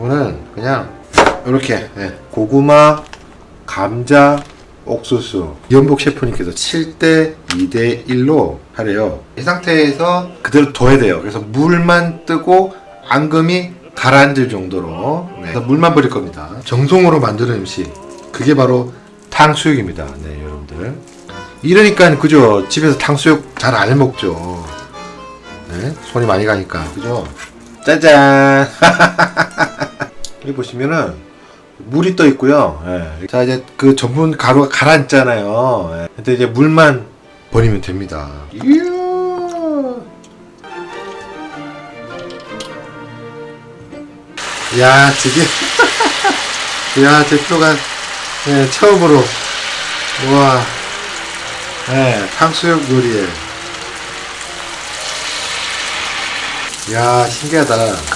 요리는 그냥 이렇게 예, 고구마, 감자, 옥수수 연복 셰프님께서 7대 2대 1로 하래요. 이 상태에서 그대로 둬야 돼요. 그래서 물만 뜨고 앙금이 가라앉을 정도로 네, 물만 버릴 겁니다. 정성으로 만드는 음식 그게 바로 탕수육입니다. 네, 여러분들. 이러니까 그죠? 집에서 탕수육 잘 안 해먹죠. 네, 손이 많이 가니까 그죠? 짜잔. 여기 보시면은 물이 떠 있고요. 예. 자 이제 그 전분 가루가 가라앉잖아요. 예. 근데 이제 물만 버리면 됩니다. 이야. 야 지금 야 대표가 예, 처음으로 우와 예, 탕수육 요리에 야 신기하다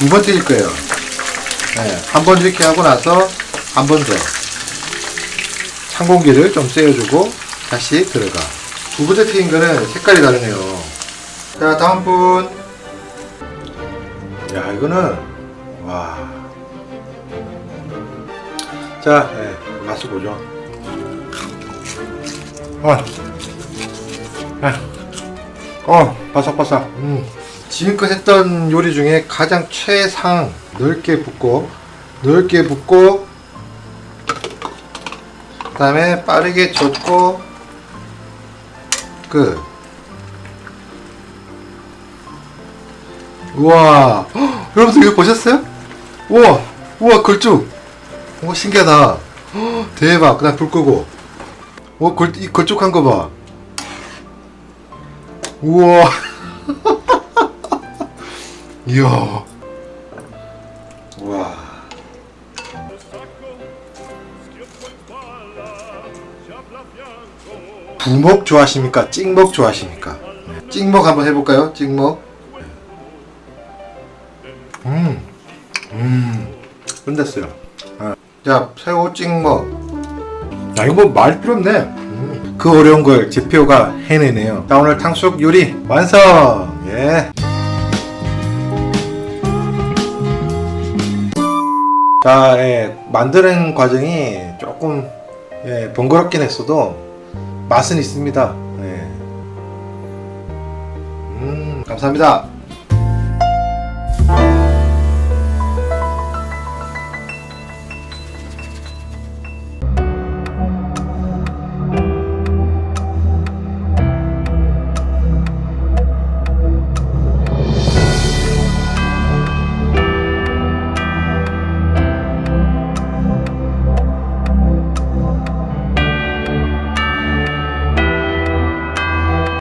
두번뛸 거예요 네, 한번 이렇게 하고 나서 한 번 더 찬 공기를 좀 쐬어주고 다시 들어가 두 번째 튀긴 거는 색깔이 다르네요 자 다음 분 야 이거는 와 자 네, 맛을 보죠 아. 아. 어, 바삭바삭. 음. 지금껏 했던 요리 중에 가장 최상 넓게 붓고 넓게 붓고 그 다음에 빠르게 젓고 끝. 우와, 헉, 여러분들 이거 보셨어요? 우와, 우와 걸쭉. 오 신기하다. 헉, 대박. 그다음 불 끄고. 오 걸, 이 걸쭉한 거 봐. 우와. 이야. 우와. 부먹 좋아하십니까? 찍먹 좋아하십니까? 네. 찍먹 한번 해볼까요? 찍먹. 음, 음, 끝냈어요. 아. 자, 새우 찍먹. 야, 이거 뭐 말 필요 없네. 음. 그 어려운 걸 제표가 해내네요. 자, 오늘 탕수육 요리 완성! 예. 자, 예, 만드는 과정이 조금 예, 번거롭긴 했어도 맛은 있습니다. 예. 음, 감사합니다.